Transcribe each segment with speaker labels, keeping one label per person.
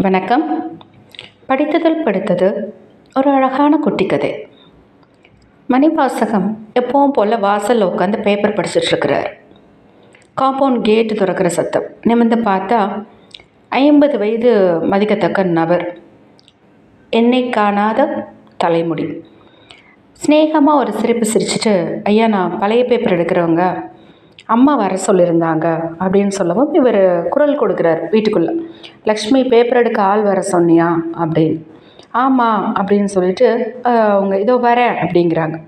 Speaker 1: வணக்கம். படித்ததில் படித்தது ஒரு அழகான குட்டி கதை. மணிவாசகம் எப்பவும் போல் வாசலில் உட்காந்து பேப்பர் படிச்சிட்ருக்கிறார் காம்பவுண்ட் கேட்டு திறக்கிற சத்தம். நிமிர்ந்து பார்த்தா ஐம்பது வயது மதிக்கத்தக்க நபர். என்னை காணாத தலைமுடி. ஸ்னேகமாக ஒரு சிரிப்பு சிரிச்சிட்டு ஐயா நான் பழைய பேப்பர் எடுக்கிறவங்க. அம்மா வர சொல்லியிருந்தாங்க அப்படின்னு சொல்லவும் இவர் குரல் கொடுக்குறார் வீட்டுக்குள்ளே. லக்ஷ்மி பேப்பர் எடுக்க ஆள் வர சொன்னியா? அப்படின்னு. ஆமாம் அப்படின்னு சொல்லிட்டு அவங்க இதோ வரேன் அப்படிங்கிறாங்க.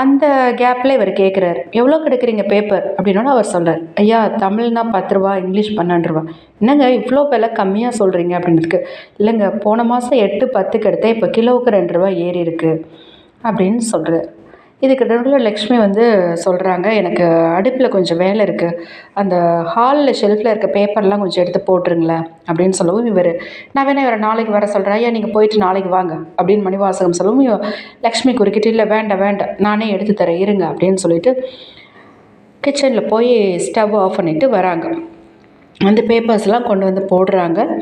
Speaker 1: அந்த கேப்பில் இவர் கேட்குறாரு எவ்வளோ கிடைக்கிறீங்க பேப்பர் அப்படின்னோட அவர் சொல்கிறார் ஐயா தமிழ்னா பத்து ரூபா இங்கிலீஷ் பன்னெண்டு ரூபா. என்னங்க இவ்வளோ விலை கம்மியாக சொல்கிறீங்க அப்படின்றதுக்கு இல்லைங்க போன மாதம் எட்டு பத்துக்கு எடுத்தேன் இப்போ கிலோவுக்கு ரெண்டு ரூபா ஏறி இருக்குது அப்படின்னு சொல்கிறார் இதுக்கு நடுவில் லக்ஷ்மி வந்து சொல்கிறாங்க எனக்கு அடுப்பில் கொஞ்சம் வேலை இருக்குது அந்த ஹாலில் ஷெல்ஃபில் இருக்க பேப்பர்லாம் கொஞ்சம் எடுத்து போட்டுருங்களேன் அப்படின்னு சொல்லவும் இவர் நான் வேணா இவரை நாளைக்கு வர சொல்கிறேன் ஐயா நீங்கள் போயிட்டு நாளைக்கு வாங்க அப்படின்னு மணிவாசகம் சொல்லவும் லக்ஷ்மி குறுக்கிட்டு இல்லை வேண்டாம் வேண்டாம் நானே எடுத்து தரேன் இருங்க அப்படின்னு சொல்லிட்டு கிச்சனில் போய் ஸ்டவ் ஆஃப் பண்ணிவிட்டு வராங்க. அந்த பேப்பர்ஸ்லாம் கொண்டு வந்து போடுறாங்க.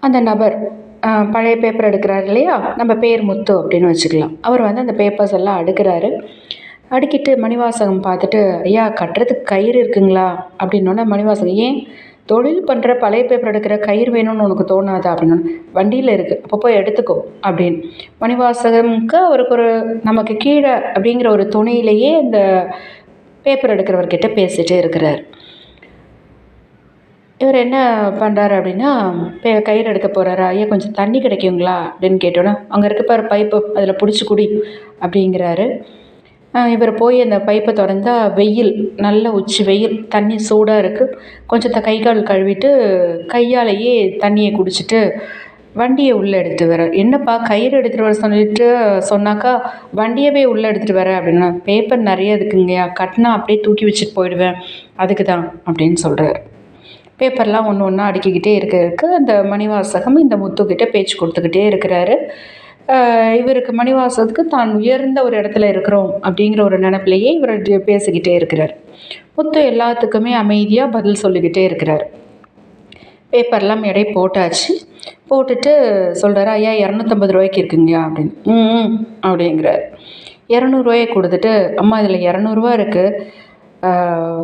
Speaker 1: அந்த நபர் பழைய பேப்பர் எடுக்கிறாரு இல்லையா? நம்ம பேர் முத்து அப்படின்னு வச்சுக்கலாம். அவர் வந்து அந்த பேப்பர்ஸ் எல்லாம் அடுக்கிறாரு. அடுக்கிட்டு மணிவாசகம் பார்த்துட்டு ஐயா கட்டுறதுக்கு கயிறு இருக்குங்களா? அப்படின்னோடனே மணிவாசகம் ஏன்? தொழில் பண்ணுற பழைய பேப்பர் எடுக்கிற கயிறு வேணும்னு உனக்கு தோணாதா? அப்படின்னு வண்டியில் இருக்குது அப்போ போய் எடுத்துக்கோ. அப்படின்னு. மணிவாசகம்க்கு அவருக்கு ஒரு நமக்கு கீழே அப்படிங்கிற ஒரு துணையிலேயே இந்த பேப்பர் எடுக்கிறவர்கிட்ட பேசிகிட்டே இருக்கிறார். இவர் என்ன பண்ணுறாரு அப்படின்னா பே கயிறு எடுக்க போகிறாரு ஐயா கொஞ்சம் தண்ணி கிடைக்குங்களா? அப்படின்னு கேட்டோன்னே அங்கே இருக்க பாரு பைப்பு. அதில் பிடிச்சி குடி. அப்படிங்கிறாரு. இவர் போய் அந்த பைப்பை திறந்தா வெயில். நல்ல உச்சி வெயில். தண்ணி சூடாக இருக்குது கொஞ்சம் த கை கால் கழுவிட்டு கையாலேயே தண்ணியை குடிச்சிட்டு வண்டியை உள்ளே எடுத்துட்டு வர. என்னப்பா கயிறு எடுத்துகிட்டு வர சொல்லிட்டு சொன்னாக்கா வண்டியவே உள்ளே எடுத்துகிட்டு வர? அப்படின்னா பேப்பர் நிறைய இருக்குங்கய்யா. கட்டினா அப்படியே தூக்கி வச்சுட்டு போயிடுவேன். அதுக்கு தான் அப்படின்னு சொல்கிறார் பேப்பர்லாம் ஒன்று ஒன்றா அடுக்கிக்கிட்டே இருக்க இருக்க அந்த மணிவாசகம் இந்த முத்துக்கிட்ட பேச்சு கொடுத்துக்கிட்டே இருக்கிறாரு. இவருக்கு மணிவாசகத்துக்கு தான் உயர்ந்த ஒரு இடத்துல இருக்கிறோம் அப்படிங்கிற ஒரு நினப்பிலேயே இவர் பேசிக்கிட்டே இருக்கிறார். முத்து எல்லாத்துக்குமே அமைதியாக பதில் சொல்லிக்கிட்டே இருக்கிறார். பேப்பர்லாம் எடை போட்டாச்சு. போட்டுட்டு சொல்கிறாரு ஐயா இரநூத்தம்பது ரூபாய்க்கு இருக்குங்கய்யா அப்படின்னு. ம் ம் அப்படிங்கிறார். இரநூறுவாயை கொடுத்துட்டு அம்மா இதில் இரநூறுவா இருக்குது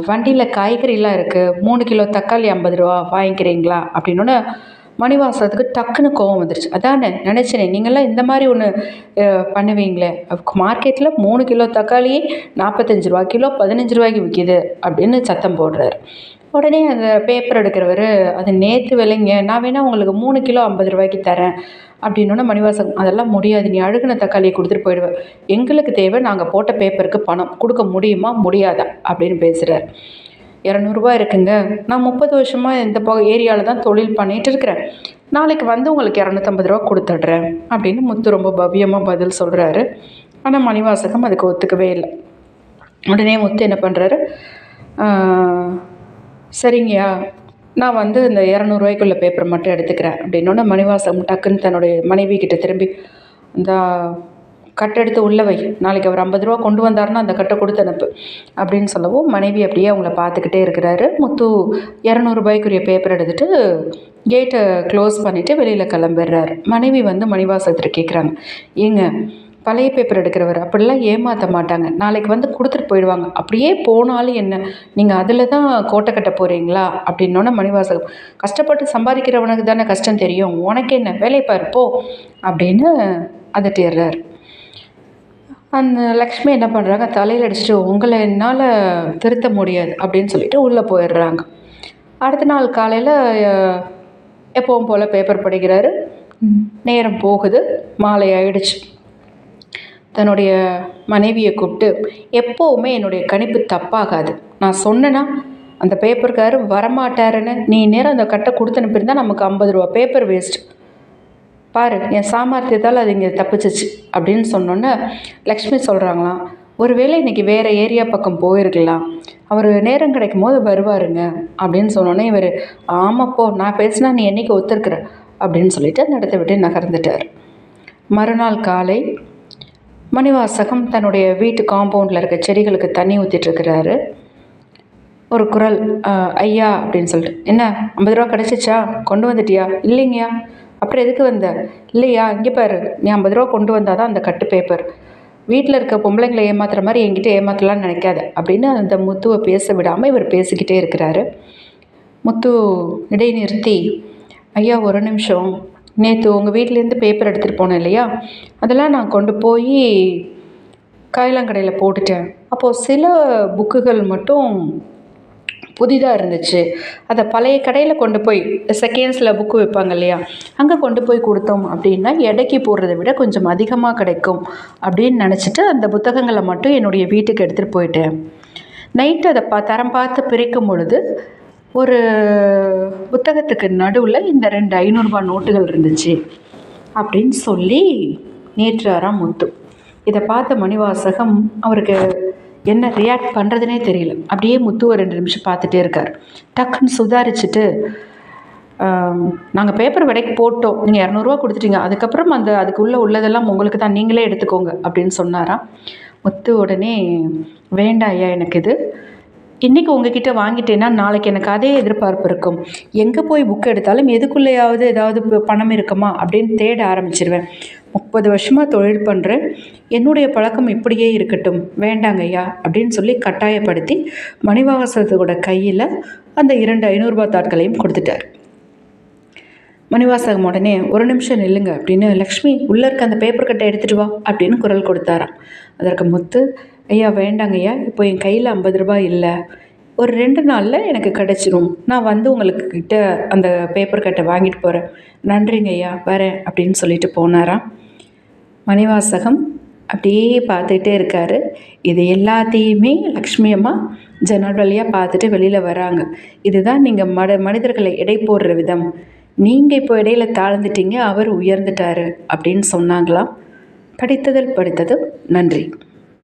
Speaker 1: வண்டியில் காய்கறிலாம் இருக்குது மூணு கிலோ தக்காளி ஐம்பது ரூபா வாங்கிக்கிறீங்களா? அப்படின்னோடனே மணிவாசத்துக்கு டக்குன்னு கோவம் வந்துருச்சு. அதானே நினச்சேனே நீங்கள்லாம் இந்த மாதிரி ஒன்று பண்ணுவீங்களே? மார்க்கெட்டில் மூணு கிலோ தக்காளி நாற்பத்தஞ்சு ரூபா கிலோ பதினஞ்சு ரூபாய்க்கு விற்கிது அப்படின்னு சத்தம் போடுறாரு. உடனே அந்த பேப்பர் எடுக்கிறவர் அது நேற்று விலைங்க. நான் வேணால் உங்களுக்கு மூணு கிலோ ஐம்பது ரூபாய்க்கு தரேன். அப்படின்னோடனே மணிவாசன் அதெல்லாம் முடியாது. நீ அழுகுன தக்காளியை கொடுத்துட்டு போயிடுவேன் எங்களுக்கு தேவை நாங்கள் போட்ட பேப்பருக்கு பணம். கொடுக்க முடியுமா? முடியாதா? அப்படின்னு பேசுகிறார் இரநூறுபா இருக்குங்க. நான் முப்பது வருஷமாக இந்த ப ஏரியாவில் தான் தொழில் பண்ணிகிட்டு இருக்கிறேன். நாளைக்கு வந்து உங்களுக்கு இரநூத்தம்பது ரூபா கொடுத்துட்றேன். அப்படின்னு முத்து ரொம்ப பவ்யமாக பதில் சொல்கிறாரு ஆனால் மணிவாசகம் அதுக்கு ஒத்துக்கவே இல்லை. உடனே முத்து என்ன பண்ணுறாரு சரிங்கய்யா. நான் வந்து இந்த இரநூறுவாய்க்குள்ள பேப்பர் மட்டும் எடுத்துக்கிறேன் அப்படின்னோட மணிவாசகம் டக்குன்னு தன்னுடைய மனைவி கிட்ட திரும்பி இந்த கட்டை எடுத்து உள்ள வை. நாளைக்கு அவர் ஐம்பது ரூபா கொண்டு வந்தாருன்னா அந்த கட்டை கொடுத்து அனுப்பு. அப்படின்னு சொல்லவும் மனைவி அப்படியே அவங்கள பார்த்துக்கிட்டே இருக்கிறாரு. முத்து இரநூறுபாய்க்குரிய பேப்பர் எடுத்துட்டு கேட்டை க்ளோஸ் பண்ணிவிட்டு வெளியில் கிளம்பிடுறாரு. மனைவி வந்து மணிவாசகத்தில் கேட்குறாங்க ஏங்க பழைய பேப்பர் எடுக்கிறவர். அப்படிலாம் ஏமாற்ற மாட்டாங்க. நாளைக்கு வந்து கொடுத்துட்டு போயிடுவாங்க. அப்படியே போனாலும் என்ன? நீங்கள் அதில் தான் கோட்டை கட்ட போகிறீங்களா அப்படின்னோடனே மணிவாசகம் கஷ்டப்பட்டு சம்பாதிக்கிறவனுக்கு தானே கஷ்டம் தெரியும். உனக்கு என்ன? வேலையை பாரு போ. அப்படின்னு அதட்டிடுறார் அந்த லக்ஷ்மி என்ன பண்ணுறாங்க தலையில் அடிச்சுட்டு உங்களை என்னால் திருத்த முடியாது அப்படின்னு சொல்லிட்டு உள்ளே போயிடுறாங்க. அடுத்த நாள் காலையில் எப்பவும் போல் பேப்பர் படிக்கிறாரு. நேரம் போகுது. மாலை ஆயிடுச்சு. தன்னுடைய மனைவியை கூப்பிட்டு எப்போவுமே என்னுடைய கணிப்பு தப்பாகாது. நான் சொன்னேன்னா அந்த பேப்பர்காரு வரமாட்டாருன்னு நீ நேரம் அந்த கட்டை கொடுத்து அனுப்பியிருந்தா நமக்கு ஐம்பது ரூபா பேப்பர் வேஸ்ட் பாரு என் சாமர்த்தியத்தால் அது இங்கே தப்பிச்சிச்சு. அப்படின்னு சொன்னோன்னே லக்ஷ்மி சொல்கிறாங்களாம் ஒருவேளை இன்றைக்கி வேறு ஏரியா பக்கம் போயிருக்கலாம். அவர் நேரம் கிடைக்கும் போது வருவாருங்க. அப்படின்னு சொன்னோன்னே இவர் ஆமாப்போ நான் பேசினா நீ என்னைக்கு ஒத்துருக்குற? அப்படின்னு சொல்லிட்டு அந்த இடத்த விட்டு நகர்ந்துட்டார். மறுநாள் காலை மணிவாசகம் தன்னுடைய வீட்டு காம்பவுண்டில் இருக்க செடிகளுக்கு தண்ணி ஊற்றிட்டுருக்கிறாரு ஒரு குரல் ஐயா அப்படின்னு சொல்லிட்டு. என்ன ஐம்பது ரூபா கிடச்சிச்சா? கொண்டு வந்துட்டியா? இல்லைங்கய்யா. அப்புறம் எதுக்கு வந்த? இல்லையா இங்கே பாரு. நீ ஐம்பது ரூபா கொண்டு வந்தால் தான் அந்த கட்டு பேப்பர் வீட்டில் இருக்க பொம்பளைங்களை ஏமாத்துற மாதிரி என்கிட்ட ஏமாத்தலாம்னு நினைக்காத அப்படின்னு அந்த முத்துவை பேச விடாமல் இவர் பேசிக்கிட்டே இருக்கிறாரு. முத்து இடைநிறுத்தி ஐயா ஒரு நிமிஷம். நேற்று உங்கள் வீட்டிலேருந்து பேப்பர் எடுத்துகிட்டு போனேன் இல்லையா? அதெல்லாம் நான் கொண்டு போய் காயிலாங்கடையில் போட்டுட்டேன். அப்போது சில புக்குகள் மட்டும் புதிதாக இருந்துச்சு. அதை பழைய கடையில் கொண்டு போய் செகண்ட்ஸில் புக்கு வைப்பாங்க இல்லையா? அங்கே கொண்டு போய் கொடுத்தோம் அப்படின்னா எடைக்கு போடுறதை விட கொஞ்சம் அதிகமாக கிடைக்கும் அப்படின்னு நினச்சிட்டு அந்த புத்தகங்களை மட்டும் என்னுடைய வீட்டுக்கு எடுத்துகிட்டு போயிட்டேன். நைட்டு அதை பா தரம் பார்த்து பிரிக்கும் பொழுது ஒரு புத்தகத்துக்கு நடுவில் இந்த ரெண்டு ஐநூறுரூபா நோட்டுகள் இருந்துச்சு அப்படின்னு சொல்லி நேற்றாராம் முத்து இதை பார்த்த மணிவாசகம் அவருக்கு என்ன ரியாக்ட் பண்ணுறதுனே தெரியல. அப்படியே முத்துவை ரெண்டு நிமிஷம் பார்த்துட்டே இருக்கார். டக்குன்னு சுதாரிச்சுட்டு நாங்கள் பேப்பர் விடைக்கு போட்டோம். நீங்கள் இரநூறுவா கொடுத்துட்டீங்க. அதுக்கப்புறம் அந்த அதுக்குள்ளே உள்ளதெல்லாம் உங்களுக்கு தான் நீங்களே எடுத்துக்கோங்க அப்படின்னு சொன்னாராம். முத்து உடனே வேண்டாம் ஐயா எனக்கு இது இன்றைக்கி உங்ககிட்ட வாங்கிட்டேன்னா நாளைக்கு எனக்கு அதே எதிர்பார்ப்பு இருக்கும். எங்கே போய் புக் எடுத்தாலும் எதுக்குள்ளேயாவது ஏதாவது பணம் இருக்குமா அப்படின்னு தேட ஆரம்பிச்சிருவேன். முப்பது வருஷமாக தொழில் பண்ணுறேன் என்னுடைய பழக்கம் இப்படியே இருக்கட்டும். வேண்டாங்க ஐயா அப்படின்னு சொல்லி கட்டாயப்படுத்தி மணிவாசத்தோட கையில் அந்த இரண்டு ஐநூறுரூபா தாட்களையும் கொடுத்துட்டார். மணிவாசகம் உடனே ஒரு நிமிஷம் நில்லுங்க அப்படின்னு லக்ஷ்மி உள்ளே இருக்க அந்த பேப்பர் கட்டை எடுத்துகிட்டு வா அப்படின்னு குரல் கொடுத்தாராம். அதற்கு முத்து ஐயா வேண்டாங்க ஐயா இப்போ என் கையில் ஐம்பது ரூபாய் இல்லை. ஒரு ரெண்டு நாளில் எனக்கு கிடச்சிரும். நான் வந்து உங்களுக்கு கிட்ட அந்த பேப்பர் கட்டை வாங்கிட்டு போகிறேன் நன்றிங்க ஐயா வரேன் அப்படின்னு சொல்லிட்டு போனாராம் மணிவாசகம் அப்படியே பார்த்துக்கிட்டே இருக்காரு. இது எல்லாத்தையுமே லக்ஷ்மி அம்மா ஜன்னல் வழியாக பார்த்துட்டு வெளியில் வராங்க. இதுதான் நீங்கள் மட மனிதர்களை எடை போடுற விதம். நீங்கள் இப்போ இடையில தாழ்ந்துட்டீங்க அவர் உயர்ந்துட்டாரு அப்படின்னு சொன்னாங்களாம். படித்ததில் படித்தது நன்றி.